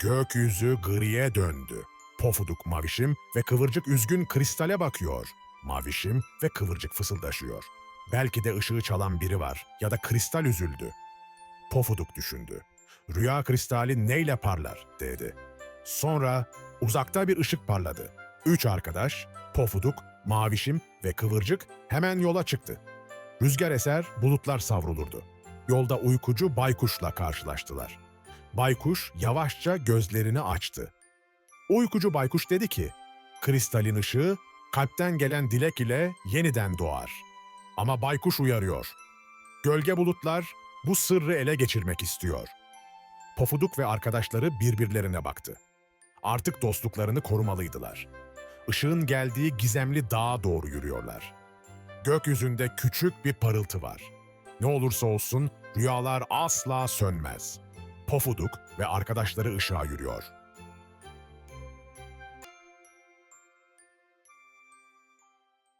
Gökyüzü griye döndü. Pofuduk mavişim ve kıvırcık üzgün kristale bakıyor. Mavişim ve kıvırcık fısıldaşıyor. Belki de ışığı çalan biri var ya da kristal üzüldü. Pofuduk düşündü. Rüya kristali neyle parlar dedi. Sonra uzakta bir ışık parladı. Üç arkadaş, Pofuduk, Mavişim ve Kıvırcık hemen yola çıktı. Rüzgar eser, bulutlar savrulurdu. Yolda uykucu Baykuş'la karşılaştılar. Baykuş yavaşça gözlerini açtı. Uykucu Baykuş dedi ki, kristalin ışığı kalpten gelen dilek ile yeniden doğar. Ama Baykuş uyarıyor. Gölge bulutlar bu sırrı ele geçirmek istiyor. Pofuduk ve arkadaşları birbirlerine baktı. Artık dostluklarını korumalıydılar. Işığın geldiği gizemli dağa doğru yürüyorlar. Gökyüzünde küçük bir parıltı var. Ne olursa olsun rüyalar asla sönmez. Pofuduk ve arkadaşları ışığa yürüyor.